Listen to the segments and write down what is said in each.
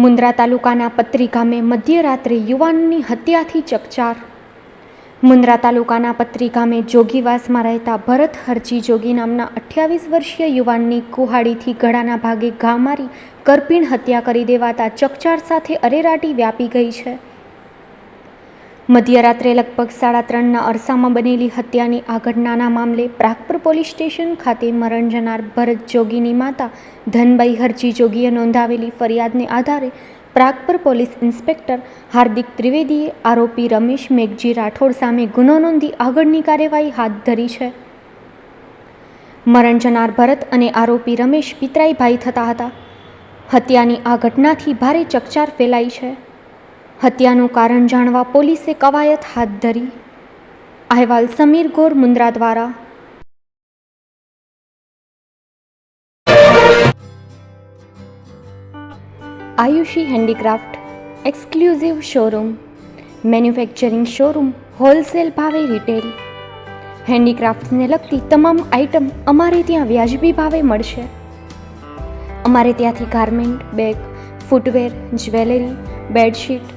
મુન્દ્રા તાલુકાના પત્રી ગામે મધ્યરાત્રે યુવાનની હત્યાથી ચકચાર. મુન્દ્રા તાલુકાના પત્રી ગામે જોગીવાસમાં રહેતા ભરત હરજી જોગી નામના અઠ્યાવીસ વર્ષીય યુવાનની કુહાડીથી ગળાના ભાગે ઘા મારી કરપીણ હત્યા કરી દેવાતા ચકચાર સાથે અરેરાટી વ્યાપી ગઈ છે. મધ્યરાત્રે લગભગ સાડા ત્રણના અરસામાં બનેલી હત્યાની આ ઘટનાના મામલે પ્રાગપુર પોલીસ સ્ટેશન ખાતે મરણ જનાર ભરત જોગીની માતા ધનબાઈ હરજી જોગીએ નોંધાવેલી ફરિયાદને આધારે પ્રાગપુર પોલીસ ઇન્સ્પેક્ટર હાર્દિક ત્રિવેદીએ આરોપી રમેશ મેઘજી રાઠોડ સામે ગુનો નોંધી આગળની કાર્યવાહી હાથ ધરી છે. મરણ જનાર ભરત અને આરોપી રમેશ પિતરાઈ ભાઈ થતા હતા. હત્યાની આ ઘટનાથી ભારે ચકચાર ફેલાઈ છે. હત્યાનું કારણ જાણવા પોલીસે કવાયત હાથ ધરી. અહેવાલ સમીર ગોર, મુન્દ્રા દ્વારા. Ayushi handicraft, exclusive showroom, manufacturing showroom, wholesale ભાવે રિટેલ. હેન્ડીક્રાફ્ટ્સને લગતી તમામ આઇટમ અમારે ત્યાં વ્યાજબી ભાવે મળશે. અમારે ત્યાંથી garment, bag, footwear, jewellery, bedsheet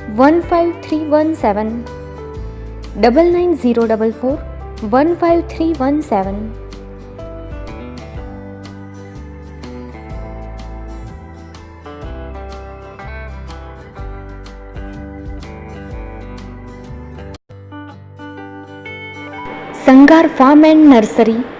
one five three one seven double nine zero double four one five three one seven Sangar farm and nursery